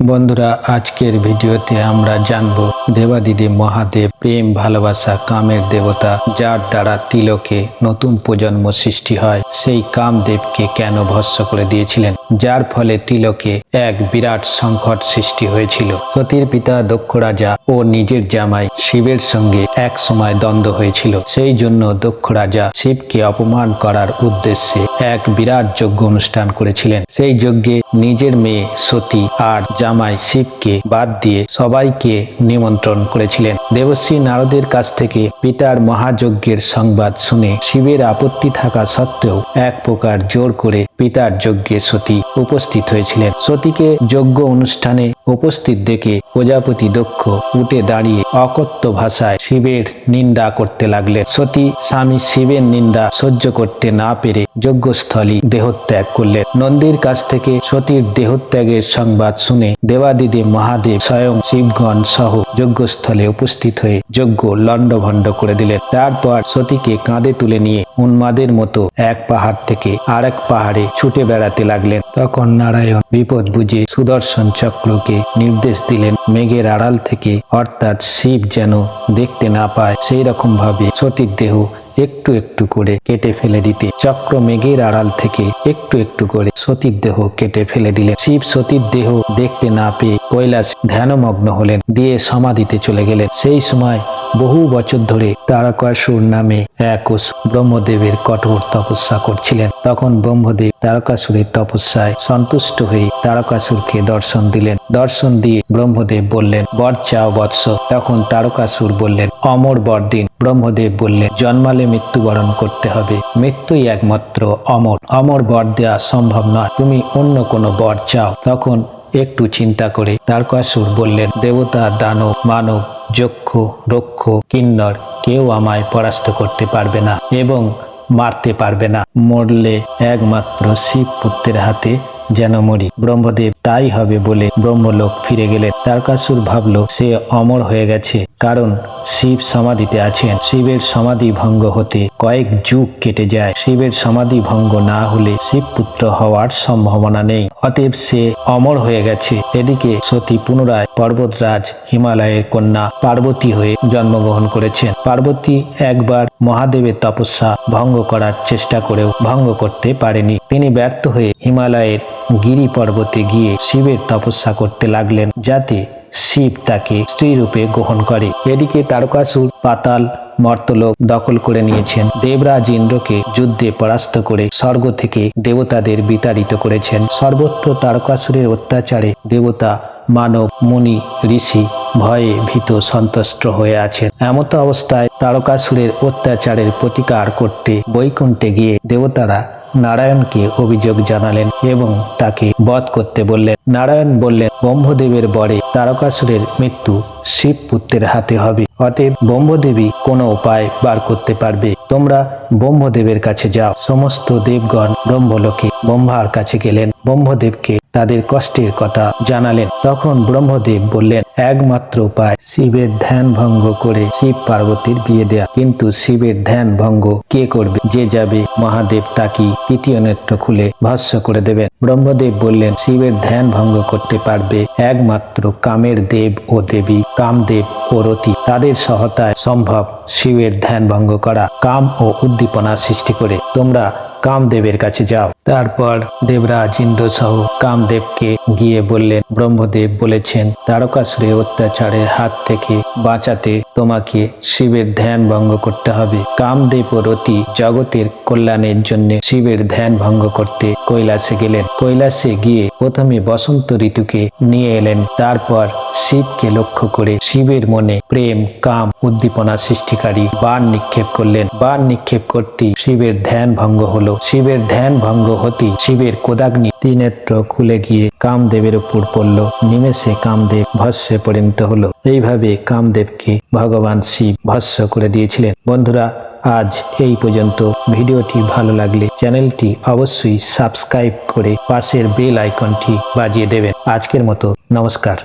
বন্ধুরা, আজকের ভিডিওতে আমরা জানব দেবাদিদেব মহাদেব প্রেম, ভালোবাসা, কামের দেবতা যার দ্বারা তিলকে নতুন প্রজন্ম সৃষ্টি হয়, সেই কামদেবকে কেন ভস্ম করে দিয়েছিলেন? যার ফলে তিলকে এক বিরাট সংকট সৃষ্টি হয়েছিল। সতীর পিতা, দক্ষ রাজা ও নিজের জামাই শিবের সঙ্গে এক সময় দ্বন্দ্ব হয়েছিল। সেই জন্য দক্ষ রাজা শিবকে অপমান করার উদ্দেশ্যে এক বিরাট যজ্ঞ অনুষ্ঠান করেছিলেন। সেই যজ্ঞে নিজের মেয়ে সতী আর জামাই শিবকে বাদ দিয়ে সবাইকে নিমন্ত্রণ করেছিলেন। দেবশ্রী নারদের কাছ থেকে পিতার মহাযজ্ঞের সংবাদ শুনে শিবের আপত্তি থাকা সত্ত্বেও এক প্রকার জোর করে পিতার যজ্ঞে সতী উপস্থিত হয়েছিলেন। সতীকে যজ্ঞ অনুষ্ঠানে উপস্থিত দেখে প্রজাপতি দক্ষ উঠে দাঁড়িয়ে অকথ্য ভাষায় শিবের নিন্দা করতে লাগলেন। সতী স্বামী শিবের নিন্দা সহ্য করতে না পেরে যজ্ঞস্থলী দেহত্যাগ করলেন। নন্দীর কাছ থেকে সতীর দেহত্যাগের সংবাদ শুনে দেবাদিদেব মহাদেব স্বয়ং শিবগণ সহ যজ্ঞস্থলে উপস্থিত হয়ে যজ্ঞ লণ্ডভণ্ড করে দিলেন। তারপর সতীকে কাঁধে তুলে নিয়ে উন্মাদের মতো এক পাহাড় থেকে আরেক পাহাড়ে ছুটে বেড়াতে লাগলেন। তখন নারায়ণ বিপদ বুঝে সুদর্শন চক্রকে নির্দেশ দিলেন, মেঘের আড়াল থেকে অর্থাৎ শিব যেন দেখতে না পায় সেই রকম ভাবে সতীর দেহ একটু একটু করে কেটে ফেলে দিতে। চক্র মেঘের আড়াল থেকে একটু একটু করে সতীর দেহ কেটে ফেলে দিলেন শিব সতীর দেহ দেখতে না পেয়ে কৈলাস ধ্যানমগ্ন হলেন, দিয়ে সমাধিতে চলে গেলেন। সেই সময় বহু বছর ধরে তারকাসুর নামে এক ব্রহ্মদেবের কঠোর তপস্যা করছিলেন। তখন ব্রহ্মদেব তারকাসুরের তপস্যায় সন্তুষ্ট হয়ে তারকাসুরকে দর্শন দিলেন। দর্শন দিয়ে ব্রহ্মদেব বললেন, বর চাও বৎস। তখন তারকাসুর বললেন, অমর বর দিন ব্রহ্মদেব বললেন, জন্মালে মৃত্যুবরণ করতে হবে। মৃত্যুই একমাত্র অমর। অমর বর দেওয়া সম্ভব নয়। তুমি অন্য কোনো বর চাও। তখন একটু চিন্তা করে। তারকাসুর বললেন, দেবতা, দানব, মানব, যক্ষ, রক্ষ, কিন্নর, কেউ আমায় পরাস্ত করতে পারবে না এবং মারতে পারবে না। মরলে একমাত্র শিব পুত্রের হাতে যেন মরি। ব্রহ্মদেব, তাই হবে বলে ব্রহ্মলোক ফিরে গেলেন। তারকাসুর ভাবল, সে অমর হয়ে গেছে। কারণ শিব সমাধিতে আছেন। শিবের সমাধি ভঙ্গ হতে কয়েক যুগ কেটে যায়। শিবের সমাধি ভঙ্গ না হলে শিব পুত্র হওয়ার সম্ভাবনা নেই। অতএব সে অমর হয়ে গেছে। এদিকে সতী পুনরায় পর্বতরাজ হিমালয়ের কন্যা পার্বতী হয়ে জন্মগ্রহণ করেছেন। পার্বতী একবার মহাদেবের তপস্যা ভঙ্গ করার চেষ্টা করেও ভঙ্গ করতে পারেনি। তিনি ব্যর্থ হয়ে হিমালয়ের গিরি পর্বতে গিয়ে শিবের তপস্যা করতে লাগলেন, যাতে শিব তাকে স্ত্রী রূপে গ্রহণ করে। এদিকে তারকাসুর পাতাল, মর্তলোক দখল করে নিয়েছেন। দেবরাজ ইন্দ্রকে যুদ্ধে পরাস্ত করে স্বর্গ থেকে দেবতাদের বিতাড়িত করেছেন। সর্বত্র তারকাসুরের অত্যাচারে দেবতা, মানব, মুনি, ঋষি ভয়ে ভীত, সন্তুষ্ট হয়ে আছেন। এমত অবস্থায় তারকাসুরের অত্যাচারের প্রতিকার করতে বৈকুণ্ঠে গিয়ে দেবতারা নারায়ণকে অভিযোগ জানালেন এবং তাকে বধ করতে বললেন। নারায়ণ বললেন, ব্রহ্মদেবের বরে তারকাসুরের মৃত্যু শিব পুত্রের হাতে হবে। অতএব ব্রহ্মদেবী কোনো উপায় বার করতে পারবে। তোমরা ব্রহ্মদেবের কাছে যাও। সমস্ত দেবগণ ব্রহ্মলোকে ব্রহ্মার কাছে গেলেন। ব্রহ্মদেবকে তাদের কষ্টের কথা জানালেন। তখন ব্রহ্মদেব বললেন, একমাত্র উপায়, শিবের ধ্যান ভঙ্গ করে শিব পার্বতীর বিয়ে দেয়া। কিন্তু শিবের ধ্যান ভঙ্গ কে করবে? যে যাবে, মহাদেব তাকি তৃতীয় নেত্র খুলে ভস্য করে দেবেন। ব্রহ্মদেব বললেন, শিবের ধ্যান ভঙ্গ করতে পারবে একমাত্র কামের দেব ও দেবী, কামদেব ও রতি। তাদের সহতায় সম্ভব শিবের ধ্যান ভঙ্গ করা, কাম ও উদ্দীপনা সৃষ্টি করে। তোমরা কামদেবের কাছে যাও। তারপর দেবরাজ ইন্দ্র সহ কামদেবকে গিয়ে বললেন, ব্রহ্মদেব বলেছেন, তারকাসুরে অত্যাচারের হাত থেকে বাঁচাতে তোমাকে শিবের ধ্যান ভঙ্গ করতে হবে। কামদেব রতি জগতের কল্যাণের জন্য শিবের ধ্যান ভঙ্গ করতে কৈলাসে গেলেন। কৈলাসে গিয়ে প্রথমে বসন্ত ঋতুকে নিয়ে এলেন। তারপর শিবকে লক্ষ্য করে শিবের মনে প্রেম, কাম, উদ্দীপনা সৃষ্টিকারী বান নিক্ষেপ করলেন। বান নিক্ষেপ করতে শিবের ধ্যান ভঙ্গ হলো। শিবের ধ্যান ভঙ্গ হতেই শিবের কোদাগ্নি ত্রিনেত্র খুলে গিয়ে কামদেবের উপর পড়ল। নিমেষে কামদেব ভস্যে পরিণত হলো। এইভাবে কামদেবকে ভগবান শিব ভস্য করে দিয়েছিলেন। বন্ধুরা, আজ এই পর্যন্ত। ভিডিওটি ভালো লাগলে চ্যানেলটি অবশ্যই সাবস্ক্রাইব করে পাশের বেল আইকনটি বাজিয়ে দেবেন। আজকের মতো নমস্কার।